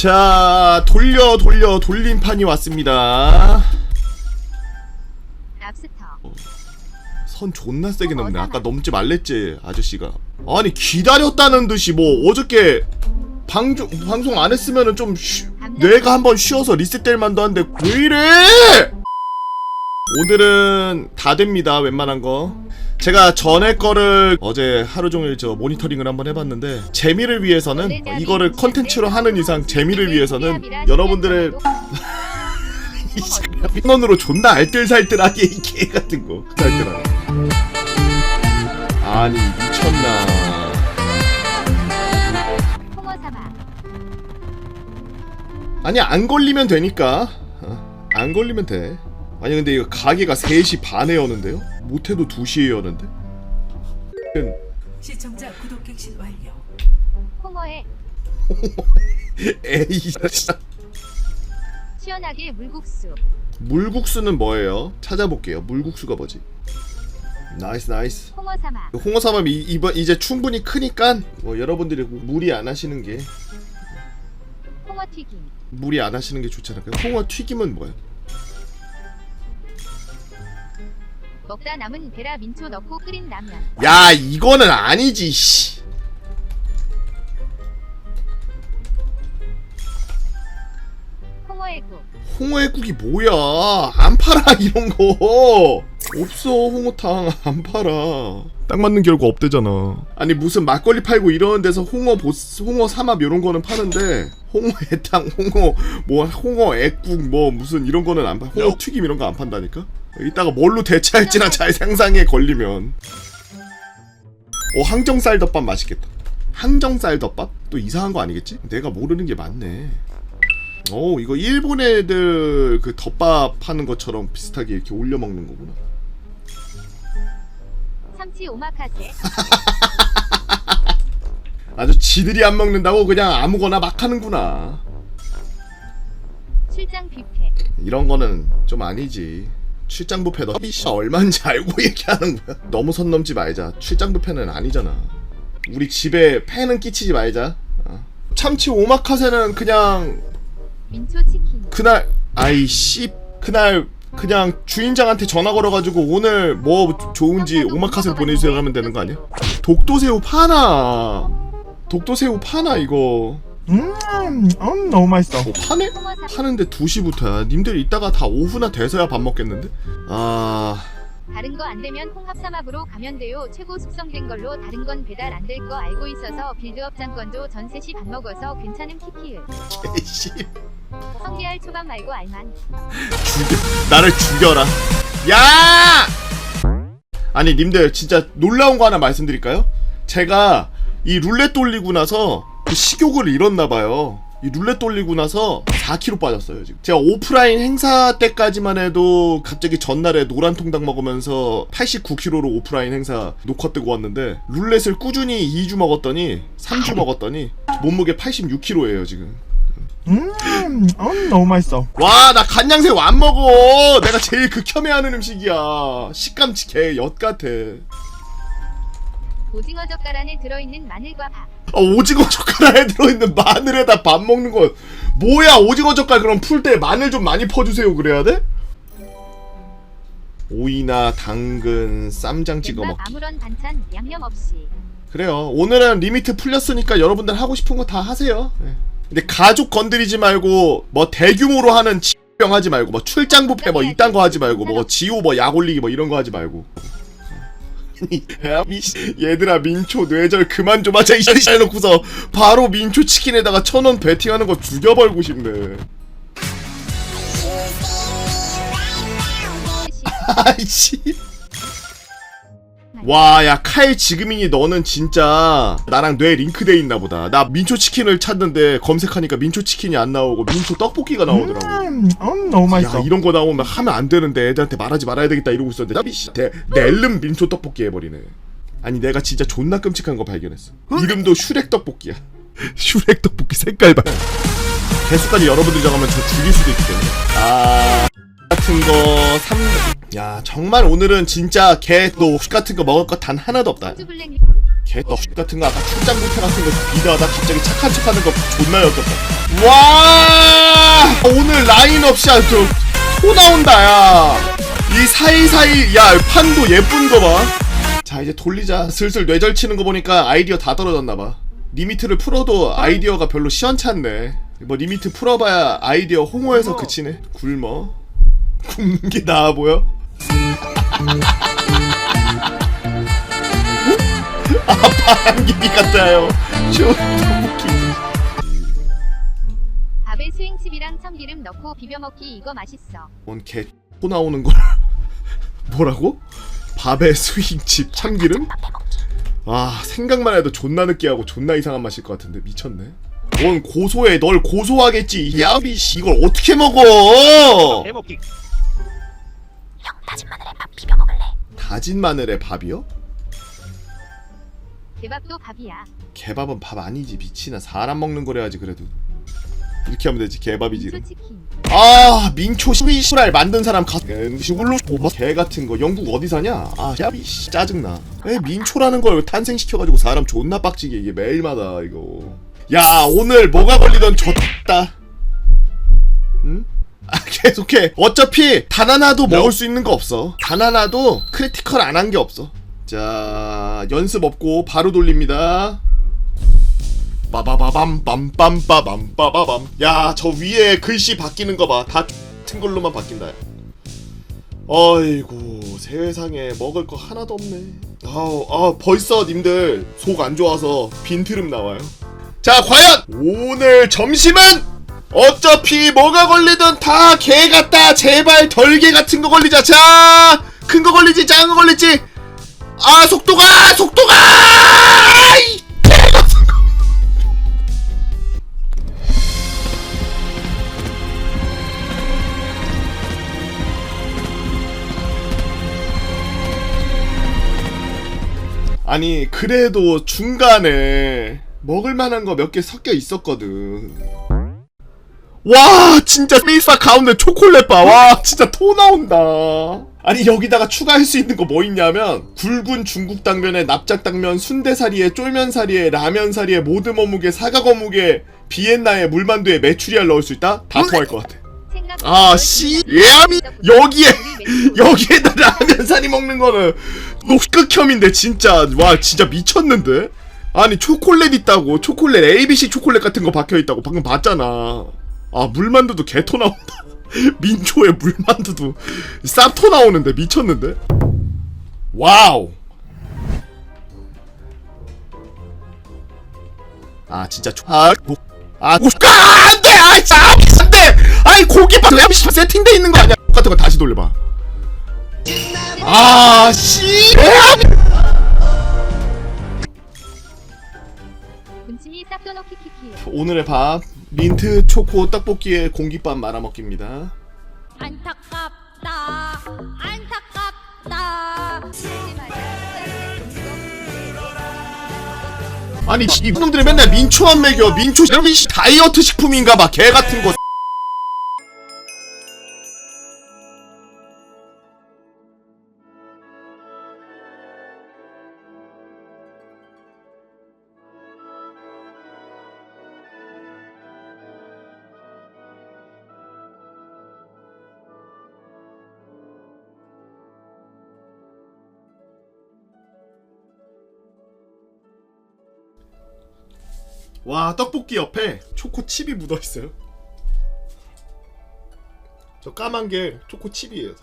자 돌려 돌려 돌림판이 왔습니다. 랍스터. 선 존나 세게 넘네. 아까 넘지 말랬지 아저씨가. 아니 기다렸다는 듯이 뭐 어저께 방주, 방송 안 했으면은 좀 쉬, 뇌가 한번 쉬어서 리셋될 만도 한데 왜 이래 오늘은 다 됩니다 웬만한 거. 제가 전에 거를 어제 하루 종일 저 모니터링을 한번 해봤는데 재미를 위해서는 이거를 컨텐츠로 하는 이상 재미를 위해서는 여러분들의 인원으로 존나 알뜰살뜰하게 이 개 같은 거. 알뜰하게. 아니 미쳤나. 아니 안 걸리면 되니까. 어, 안 걸리면 돼 아니 근데 이거 가게가 3시 반에 여는데요? 못해도 2시에 여는데? 시청자 구독 갱신 완료. 홍어에 에이 진짜. 시원하게 물국수 물국수는 뭐예요? 찾아볼게요 물국수가 뭐지? 나이스 나이스 홍어 사막 홍어삼은 이, 이번 이제 충분히 크니까 뭐 여러분들이 무리 안 하시는 게 홍어 튀김 무리 안 하시는 게 좋잖아요. 그 홍어 튀김은 뭐야? 먹다 남은 베라 민초 넣고 끓인 라면 야 이거는 아니지. 씨. 홍어의 국 홍어의 국이 뭐야? 안 팔아 이런 거. 없어 홍어탕 안 팔아. 딱 맞는 결과 없대잖아. 아니 무슨 막걸리 팔고 이러는 데서 홍어 보스, 홍어 삼합 이런 거는 파는데 홍어 애탕, 홍어 뭐 홍어 애국 뭐 무슨 이런 거는 안 파. 홍어 튀김 이런 거 안 판다니까. 이따가 뭘로 대체할지나 잘 상상에 걸리면. 어 항정살 덮밥 맛있겠다. 항정살 덮밥? 또 이상한 거 아니겠지? 내가 모르는 게 많네. 오 이거 일본 애들 그 덮밥 하는 것처럼 비슷하게 이렇게 올려 먹는 거구나. 참치 오마카세 아주 지들이 안 먹는다고 그냥 아무거나 막 하는구나. 출장 뷔페 이런 거는 좀 아니지. 출장 뷔페 너씨 얼마인지 알고 얘기하는 거야. 너무 선 넘지 말자. 출장 뷔페는 아니잖아. 우리 집에 팬은 끼치지 말자. 어. 참치 오마카세는 그냥 민초 치킨 그날 아이 씨 그날 그냥 주인장한테 전화 걸어가지고 오늘 뭐 좋은지 오마카세 보내주세요 하면 되는 거 아니야? 독도새우 파나 독도새우 파나 이거 음, 음 너무 맛있어. 뭐 파네? 파는데 2시부터야 님들 이따가 다 오후나 돼서야 밥 먹겠는데? 아... 다른 거 안 되면 홍합 사막으로 가면 돼요 최고 숙성된 걸로 다른 건 배달 안 될 거 알고 있어서 빌드업 장건도 전셋이 밥 먹어서 괜찮은 키키을 개씨 성게알 초밥 말고 알만 죽여 나를 죽여라 야! 아니 님들 진짜 놀라운 거 하나 말씀드릴까요? 제가 이 룰렛 돌리고 나서 그 식욕을 잃었나 봐요. 이 룰렛 돌리고 나서 4kg 빠졌어요 지금. 제가 오프라인 행사 때까지만 해도 갑자기 전날에 노란 통닭 먹으면서 89kg로 오프라인 행사 녹화 뜨고 왔는데 룰렛을 꾸준히 2주 먹었더니 3주 먹었더니 몸무게 86kg예요 지금. 음, 음 너무 맛있어. 와 나 간양새우 안 먹어. 내가 제일 극혐해하는 음식이야. 식감 개엿 같아 오징어 젓갈 안에 들어있는 마늘과 밥. 아, 오징어 젓갈에 들어있는 마늘에다 밥 먹는 거. 뭐야 오징어 젓갈 그럼 풀 때 마늘 좀 많이 퍼주세요 그래야 돼? 오이나 당근 쌈장 찍어 먹기. 아무런 반찬 양념 없이. 그래요. 오늘은 리미트 풀렸으니까 여러분들 하고 싶은 거 다 하세요. 네. 근데 가족 건드리지 말고 뭐 대규모로 하는 병 하지 말고 뭐 출장 뷔페 뭐 이딴 거 하지 말고 뭐 지호 뭐 약 올리기 뭐 이런 거 하지 말고 야, 미, 얘들아 민초 뇌절 그만 좀 하자 이씨 해놓고서 바로 민초 치킨에다가 천 원 베팅하는 거 죽여버리고 싶네. 아이씨 와, 야, 카일 지금이니 너는 진짜 나랑 뇌 링크돼 있나 보다. 나 민초 치킨을 찾는데 검색하니까 민초 치킨이 안 나오고 민초 떡볶이가 나오더라고. 음, 음 너무 맛있어. 야, 이런 거 나오면 하면 안 되는데 애들한테 말하지 말아야 되겠다 이러고 있었는데 나비씨 대 낼름 민초 떡볶이 해버리네. 아니 내가 진짜 존나 끔찍한 거 발견했어. 이름도 슈렉 떡볶이야. 슈렉 떡볶이 색깔 봐. 개수까지 여러분들이 정하면 저 죽일 수도 있기 때문에. 아 같은 거 3. 야 정말 오늘은 진짜 개도 같은 거 먹을 거 단 하나도 없다. 개떡 같은 거 아까 출장 불태 같은 거 비교하다 갑자기 착한 척하는 거 존나 역겹다. 와! 오늘 라인업샷 저토 나온다 야 이 사이사이 야 판도 예쁜 거 봐 자 이제 돌리자. 슬슬 뇌절 치는 거 보니까 아이디어 다 떨어졌나 봐. 리미트를 풀어도 아이디어가 별로 시원찮네. 뭐 리미트 풀어봐야 아이디어 홍어에서 그치네. 굶어 굶는 게 나아 보여? 아 바람개비 같아요. 존나 웃기네. 밥에 수행칩이랑 참기름 넣고 비벼 먹기 이거 맛있어. 뭔개 또 나오는 걸 뭐라고? 밥에 스윙칩 참기름? 아 생각만 해도 존나 느끼하고 존나 이상한 맛일 것 같은데. 미쳤네. 넌 고소해. 널 고소하겠지 야비 씨. 이걸 어떻게 먹어? 해먹기 다진 마늘에 밥이요? 개밥도 밥이야. 개밥은 밥 아니지. 미치나 사람 먹는 거래야지 그래도. 이렇게 하면 되지. 개밥이지 치킨. 아 민초 시랄 만든 사람 가 시골로 개 같은 거. 영국 어디 사냐? 아 야비 씨, 짜증나. 에 민초라는 걸 탄생시켜가지고 사람 존나 빡치게 이게 매일마다 이거. 야 오늘 뭐가 걸리던 졌다 계속해. 어차피 단 하나도 먹을 수 있는 거 없어. 단 하나도 크리티컬 안 한 게 없어. 자 연습 없고 바로 돌립니다. 빠바바밤 빰빰빠밤 빠바밤. 야 저 위에 글씨 바뀌는 거 봐 다 같은 걸로만 바뀐다. 어이구 세상에 먹을 거 하나도 없네. 아우 아 벌써 님들 속 안 좋아서 빈트름 나와요. 자 과연 오늘 점심은 어차피 뭐가 걸리든 다 개 같다 제발 덜개 같은 거 걸리자 자 큰 거 걸리지 작은 거 걸리지 아 속도가 속도가 아이. 아니 그래도 중간에 먹을 만한 거 몇 개 섞여 있었거든. 와 진짜 페이사 가운데 초콜릿 바. 와 진짜 토 나온다. 아니 여기다가 추가할 수 있는 거 뭐 있냐면 굵은 중국 당면에 납작 당면, 순대사리에 쫄면사리에 라면사리에 모듬 어묵에 사각 어묵에 비엔나에 물만두에 메추리알 넣을 수 있다? 다 토할 것 같아. 아, 씨, 예암이 여기에 여기에다 라면 사리 먹는 거는 녹극혐인데 진짜 와 진짜 미쳤는데 아니 초콜릿 있다고 초콜릿 ABC 초콜릿 같은 거 박혀 있다고 방금 봤잖아 아 물만두도 개토 나온다 민초에 물만두도 쌉토 나오는데 미쳤는데 와우 아 진짜 초... 아, 고... 아, 고... 아, 안 돼! 아, 진짜, 안 돼! 아이, 고기밥, 야, 씨, 세팅돼 있는 거 아니야? 똑같은 거 다시 돌려봐. 아, 씨! 군침이 쌉도노 키키키. 오늘의 밥, 민트 초코 떡볶이에 공깃밥 말아 먹기입니다. 안타깝다 안타깝다 아니, 이분들이 맨날 민초만 먹여. 민초, 이런 씨 다이어트 식품인가 봐. 개 같은 거. 와 떡볶이 옆에 초코 칩이 묻어 있어요. 저 까만 게 초코 칩이에요.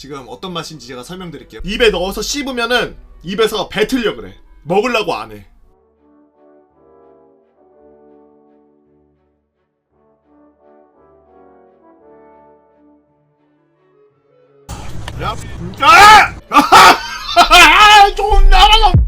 지금 어떤 맛인지 제가 설명드릴게요. 입에 넣어서 씹으면은 입에서 뱉으려 그래. 먹으려고 안 해. 야, 야! 아! 좀 나가라!